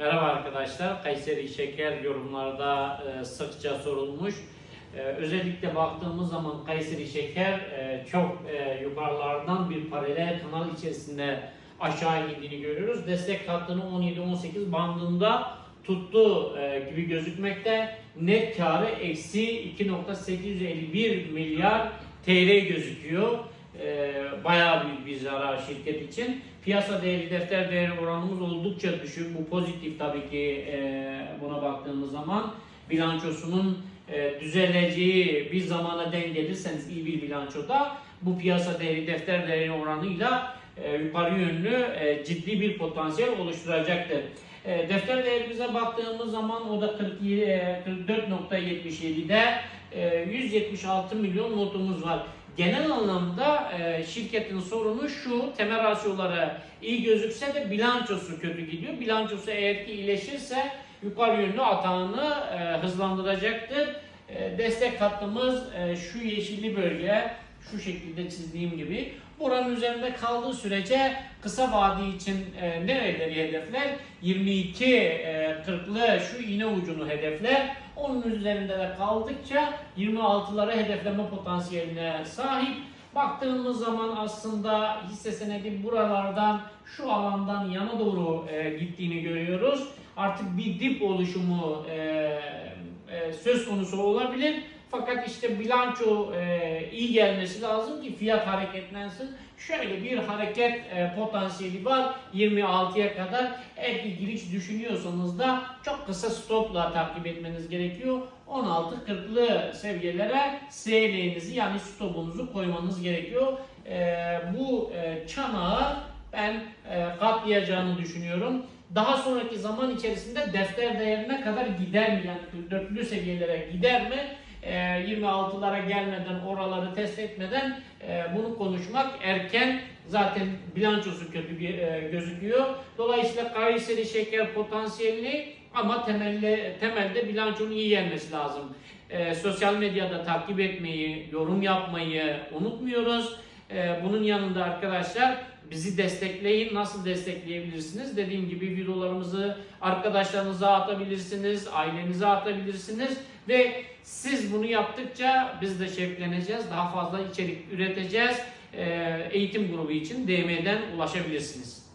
Merhaba arkadaşlar. Kayseri şeker yorumlarda e, sıkça sorulmuş. E, özellikle baktığımız zaman Kayseri şeker e, çok yukarılardan bir paralel kanal içerisinde aşağı indiğini görüyoruz. Destek hattını 17-18 bandında tuttu gibi gözükmekte. Net karı eksi 2.851 milyar TL gözüküyor. E, bayağı büyük bir zarar şirket için. Piyasa değeri, defter değeri oranımız oldukça düşük. Bu pozitif tabii ki e, buna baktığımız zaman. Bilançosunun e, düzeleceği bir zamana denk gelirseniz iyi bir bilançoda bu piyasa değeri, defter değeri oranıyla e, yukarı yönlü e, ciddi bir potansiyel oluşturacaktır. E, defter değerimize baktığımız zaman o da 47, e, 44.77'de e, 176 milyon notumuz var. Genel anlamda e, şirketin sorunu şu, temel rasyoları iyi gözükse de bilançosu kötü gidiyor. Bilançosu eğer ki iyileşirse yukarı yönlü atağını e, hızlandıracaktır. E, destek hattımız e, şu yeşilli bölge, şu şekilde çizdiğim gibi. Buranın üzerinde kaldığı sürece kısa vade için e, nereleri hedefler? 22 e, 40'lı şu iğne ucunu hedefler. Onun üzerinde de kaldıkça 26'ları hedefleme potansiyeline sahip. Baktığımız zaman aslında hisse senedi buralardan şu alandan yana doğru e, gittiğini görüyoruz. Artık bir dip oluşumu e, e, söz konusu olabilir. Fakat işte bilanço e, iyi gelmesi lazım ki fiyat hareketlensin. Şöyle bir hareket e, potansiyeli var 26'ya kadar. Eğer bir giriş düşünüyorsanız da çok kısa stopla takip etmeniz gerekiyor. 16.40'lı seviyelere SL'nizi yani stopunuzu koymanız gerekiyor. E, bu e, çanağı ben e, katlayacağını düşünüyorum. Daha sonraki zaman içerisinde defter değerine kadar gider mi? Yani 44'lü seviyelere gider mi? E, 26'lara gelmeden, oraları test etmeden e, bunu konuşmak erken. Zaten bilançosu kötü e, gözüküyor. Dolayısıyla Kayseri şeker potansiyelli ama temelde, temelde bilançonun iyi gelmesi lazım. E, sosyal medyada takip etmeyi, yorum yapmayı unutmuyoruz. Bunun yanında arkadaşlar bizi destekleyin. Nasıl destekleyebilirsiniz? Dediğim gibi videolarımızı arkadaşlarınıza atabilirsiniz, ailenize atabilirsiniz ve siz bunu yaptıkça biz de şevkleneceğiz. Daha fazla içerik üreteceğiz. Ee, eğitim grubu için DM'den ulaşabilirsiniz.